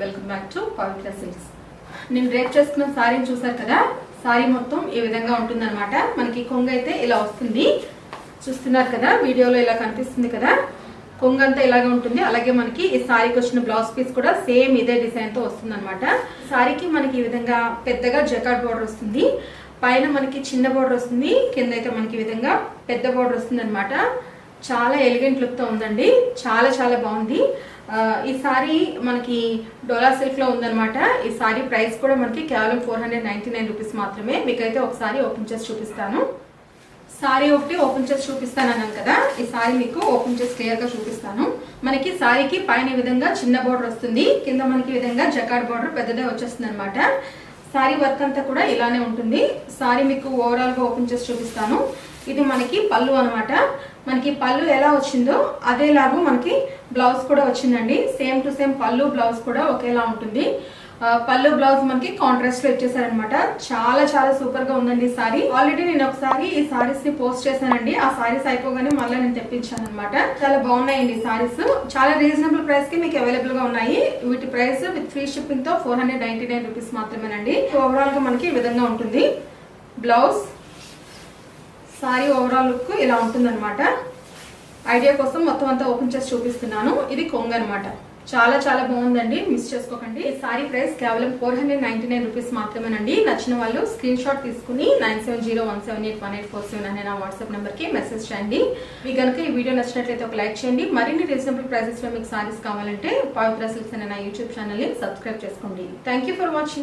Welcome back to Pavitra silks నేను rate చేసుకున్న సారీని చూసారు కదా? సారీ మొత్తం ఈ విధంగా ఉంటుందన్నమాట. మనకి కొంగ అయితే ఇలా వస్తుంది. చూస్తున్నారు కదా? వీడియోలో ఇలా కనిపిస్తుంది కదా? కొంగ అంతా ఇలాగే ఉంటుంది. అలాగే మనకి ఈ సారీకి వచ్చిన బ్లౌజ్ పీస్ కూడా సేమ్ ఇదే డిజైన్తో వస్తుంది అనమాట సారీకి మనకి ఈ విధంగా పెద్దగా జకాట్ బోర్డర్ వస్తుంది. పైన మనకి చిన్న బోర్డర్ వస్తుంది. కింద అయితే మనకి ఈ విధంగా పెద్ద బోర్డర్ వస్తుంది అనమాట చాలా ఎలిగెంట్ లుక్తో ఉందండి. చాలా చాలా బాగుంది. ఈ సారీ మనకి డోలా సిల్క్లో ఉందనమాట ఉందన్నమాట. ఈ సారీ ప్రైస్ కూడా మనకి కేవలం four hundred ninety nine rupees మాత్రమే. మీకైతే ఒకసారి ఓపెన్ చేసి చూపిస్తాను. సారీ ఒకటి ఓపెన్ చేసి చూపిస్తాను అన్నాను కదా. ఈ సారీ మీకు ఓపెన్ చేసి క్లియర్గా చూపిస్తాను. మనకి సారీకి పైన విధంగా చిన్న బార్డర్ వస్తుంది. కింద మనకి ఈ విధంగా జకాడ్ బార్డర్ పెద్దదే వచ్చేస్తుంది అనమాట శారీ వర్క్ అంతా కూడా ఇలానే ఉంటుంది. సారీ మీకు ఓవరాల్గా ఓపెన్ చేసి చూపిస్తాను. ఇది మనకి పళ్ళు అన్నమాట. మనకి పళ్ళు ఎలా వచ్చిందో అదేలాగా మనకి బ్లౌజ్ కూడా వచ్చిందండి. సేమ్ టు సేమ్ పళ్ళు బ్లౌజ్ కూడా ఒకేలా ఉంటుంది. పళ్ళు బ్లౌజ్ మనకి కాంట్రాస్ట్లో ఇచ్చేసారనమాట చాలా చాలా సూపర్గా ఉందండి ఈ సారీ. ఆల్రెడీ నేను ఒకసారి ఈ సారీస్ని పోస్ట్ చేశానండి. ఆ సారీస్ అయిపోగానే మళ్ళీ నేను తెప్పించాను అనమాట చాలా బాగున్నాయండి ఈ సారీస్ చాలా రీజనబుల్ ప్రైస్కి మీకు అవైలబుల్గా ఉన్నాయి. వీటి price with free షిప్పింగ్తో four hundred ninety nine rupees మాత్రమేనండి ఓవరాల్గా మనకి ఈ విధంగా ఉంటుంది. బ్లౌజ్ సారీ ఓవరాల్ లుక్ ఇలా ఉంటుందన్నమాట. ఐడియా కోసం మొత్తం అంతా ఓపెన్ చేసి చూపిస్తున్నాను. ఇది కొంగు అనమాట చాలా చాలా బాగుందండి. మిస్ చేసుకోకండి. ఈ సారీ ప్రైస్ కేవలం four hundred ninety nine rupees మాత్రమేనండి. నచ్చిన వాళ్ళు స్క్రీన్ షాట్ తీసుకుని nine seven zero one seven eight one eight four seven అనే నా వాట్సాప్ నెంబర్కి మెసేజ్ చేయండి. మీకు కనుక ఈ వీడియో నచ్చినట్లయితే ఒక లైక్ చేయండి. మరిన్ని రీజనబుల్ ప్రైసెస్లో మీకు సారీస్ కావాలంటే పవిత్ర సిల్క్స్ అనే నా యూట్యూబ్ ఛానల్ని సబ్స్క్రైబ్ చేసుకోండి. Thank you for watching